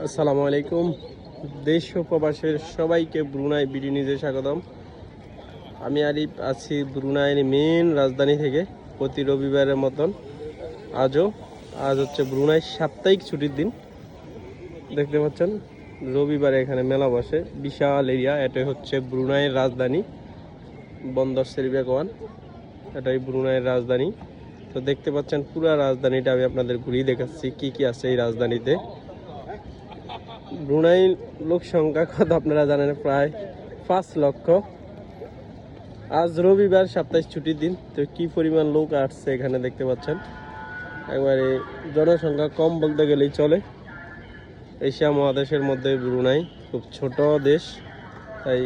আসসালামু আলাইকুম। দেশ ও প্রবাসের সবাইকে ব্রুনাই বিডি নিউজে স্বাগতম। আমি আরিফ, আছি ব্রুনাইয়ের মেন রাজধানী থেকে প্রতি রবিবারের মতন। আজও, আজ হচ্ছে ব্রুনাই সাপ্তাহিক ছুটির দিন। দেখতে পাচ্ছেন, রবিবারে এখানে মেলা বসে। বিশাল এরিয়া এটাই হচ্ছে ব্রুনাইয়ের রাজধানী। বন্দর সেরিবিয়া কোয়ান, এটাই ব্রুনাইয়ের রাজধানী। তো দেখতে পাচ্ছেন, পুরো রাজধানীটা আমি আপনাদের ঘুরিয়ে দেখাচ্ছি, কি কি আছে এই রাজধানীতে। ব্রুনাই লোক সংখ্যা কত আপনারা জানেন? প্রায় পাঁচ লক্ষ। আজ রবিবার, সাপ্তাহিক ছুটির দিন। তো কি পরিমাণ লোক আসছে এখানে দেখতে পাচ্ছেন? একবারে জনসংখ্যা কম বলতে গেলেই চলে। এশিয়া মহাদেশের মধ্যে ব্রুনাই খুব ছোট দেশ। তাই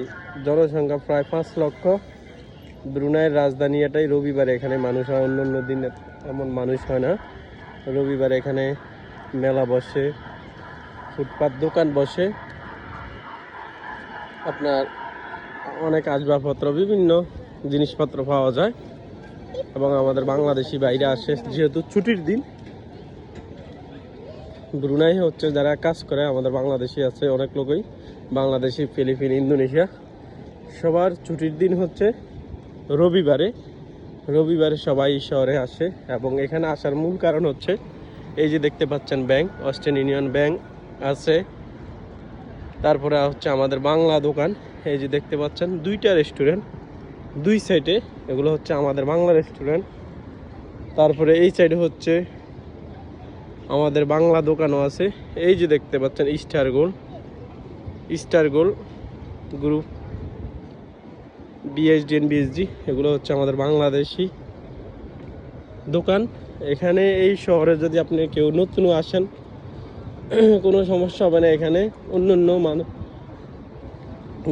জনসংখ্যা প্রায় পাঁচ লক্ষ। ব্রুনাইয়ের রাজধানী এটাই। রবিবার এখানে মানুষ হয়। অন্য অন্য দিন এমন মানুষ হয় না। রবিবার এখানে মেলা বসে। ফুটপাত দোকান বসে। আপনার অনেক আসবাবপত্র, বিভিন্ন জিনিসপত্র পাওয়া যায়। এবং আমাদের বাংলাদেশি বাইরে আসে, যেহেতু ছুটির দিন। ব্রুনাই হচ্ছে যারা কাজ করে, আমাদের বাংলাদেশি আছে অনেক লোকই। Bangladeshi, Philippine, Indonesia. সবার ছুটির দিন হচ্ছে রবিবারে। রবিবারে সবাই শহরে আসে এবং এখানে আসার মূল কারণ হচ্ছে, এই যে দেখতে পাচ্ছেন ব্যাংক ওয়েস্টার্ন ইউনিয়ন ব্যাংক। আছে। তারপরে হচ্ছে আমাদের বাংলা দোকান। এই যে দেখতে পাচ্ছেন, দুইটা রেস্টুরেন্ট দুই সাইডে এগুলো হচ্ছে আমাদের বাংলা রেস্টুরেন্ট তারপরে এই সাইডে হচ্ছে আমাদের বাংলা দোকানও আছে। এই যে দেখতে পাচ্ছেন star goal star goal group BSD N BSD এগুলো হচ্ছে আমাদের বাংলাদেশি দোকান। এখানে এই শহরে যদি আপনি কেউ নতুন আসেন কোনো সমস্যা হবে না এখানে। অন্য অন্য মানুষ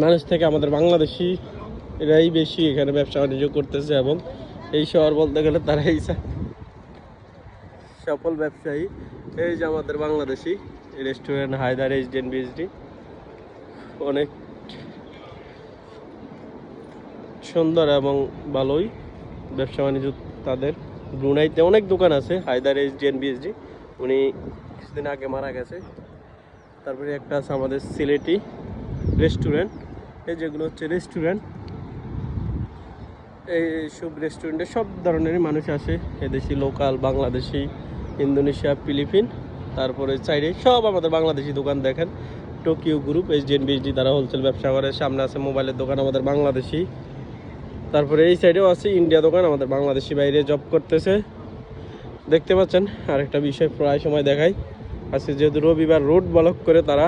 মানুষ থেকে আমাদের বাংলাদেশি এরাই বেশি এখানে ব্যবসা বাণিজ্য করতেছে এবং এই শহর বলতে গেলে তারাই সফল ব্যবসায়ী। এই যে আমাদের Bangladeshi restaurant Haider HDN BSD অনেক সুন্দর এবং ভালোই ব্যবসা বাণিজ্য তাদের। ব্রুনাইতে অনেক দোকান আছে, হায়দার এইচডিএন বিএসডি উনি কিছুদিন আগে মারা গেছে। তারপরে একটা আছে আমাদের সিলেটি রেস্টুরেন্ট এই যেগুলো হচ্ছে রেস্টুরেন্ট এই সব রেস্টুরেন্টে সব ধরনেরই মানুষ আসে। এদেশি লোকাল বাংলাদেশি, ইন্দোনেশিয়া, ফিলিপিন, তারপরে চাইরে সব আমাদের বাংলাদেশি দোকান দেখেন। টোকিও গ্রুপ এইচডিএন বিএসডি তারা হোলসেল ব্যবসা করে। সামনে আছে মোবাইলের দোকান আমাদের বাংলাদেশি। তারপরে এই সাইডেও আছে ইন্ডিয়া দোকান, আমাদের বাংলাদেশি বাইরে জব করতেছে। দেখতে পাচ্ছেন, আরেকটা বিষয় প্রায় সময় দেখাই। আজকে যেহেতু রবিবার রোড ব্লক করে তারা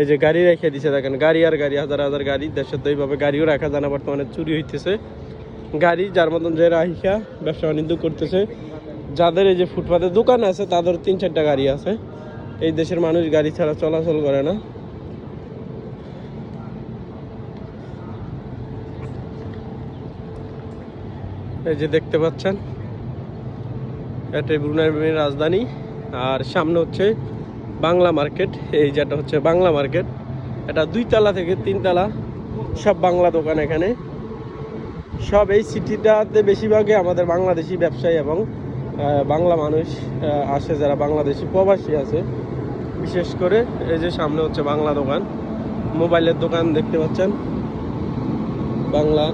এই যে গাড়ি রেখে দিছে, দেখেন গাড়ি আর গাড়ি, হাজার হাজার গাড়ি, দেশের তো এইভাবে গাড়িও রাখা যায় না, বর্তমানে চুরি হইতেছে। গাড়ি যার মতন যে রাহিকা ব্যবসা বাণিজ্য করতেছে, যাদের এই যে ফুটপাতে দোকান আছে, তাদের তিন চারটা গাড়ি আছে। এই দেশের মানুষ গাড়ি ছাড়া চলাচল করে না। এই যে দেখতে পাচ্ছেন এটাই ব্রুনাই মেন রাজধানী। আর সামনে হচ্ছে বাংলা মার্কেট। এই যেটা হচ্ছে বাংলা মার্কেট। এটা দুই তালা থেকে তিন তালা। সব বাংলা দোকান এখানে। সব এই সিটিটাতে বেশিরভাগই আমাদের বাংলাদেশি ব্যবসায়ী এবং বাংলা মানুষ আসে যারা বাংলাদেশি প্রবাসী আছে। বিশেষ করে এই যে সামনে হচ্ছে বাংলা দোকান। মোবাইলের দোকান দেখতে পাচ্ছেন। বাংলা।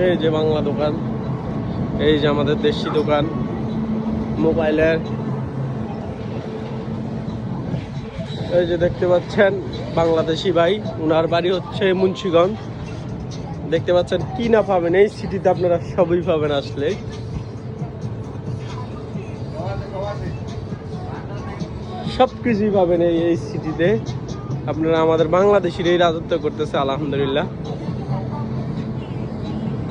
এই যে বাংলা দোকান, এই যে আমাদের দেশি দোকান, মোবাইলের। এই যে দেখতে পাচ্ছেন বাংলাদেশি ভাই, উনার বাড়ি হচ্ছে মুন্সিগঞ্জ। দেখতে পাচ্ছেন কি না পাবেন, এই সিটিতে আপনারা সবই পাবেন আসলে। সব কিছুই পাবেন এই এই সিটিতে। আপনারা আমাদের বাংলাদেশের এই রাজত্ব করতেছে, আলহামদুলিল্লাহ।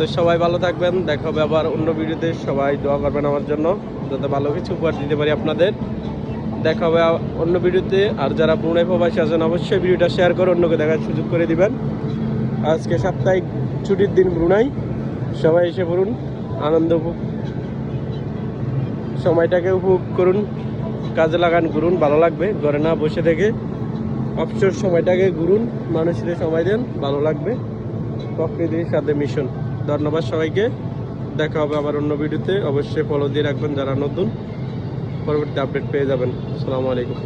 তো সবাই ভালো থাকবেন, দেখা হবে আবার অন্য ভিডিওতে। সবাই দোয়া করবেন আমার জন্য, যাতে ভালো কিছু উপহার দিতে পারি আপনাদের। দেখা হবে অন্য ভিডিওতে, আর যারা পুনে প্রবাসী আছেন, অবশ্যই ভিডিওটা শেয়ার করে অন্যকে দেখার সুযোগ করে দিবেন। আজকে সাপ্তাহিক ছুটির দিন ব্রুনাই। সবাই এসে পড়ুন, আনন্দ সময়টাকে উপভোগ করুন, কাজে লাগান, ঘুরুন, ভালো লাগবে, ঘরে না বসে থেকে। অবসর সময়টাকে ঘুরুন মানুষের সময় দেন, ভালো লাগবে। প্রকৃতির সাথে মিশন। ধন্যবাদ সবাইকে। দেখা হবে আবার অন্য ভিডিওতে। অবশ্যই ফলো দিয়ে রাখবেন যারা নতুন। পরবর্তী আপডেট পেয়ে যাবেন। আসসালামু আলাইকুম।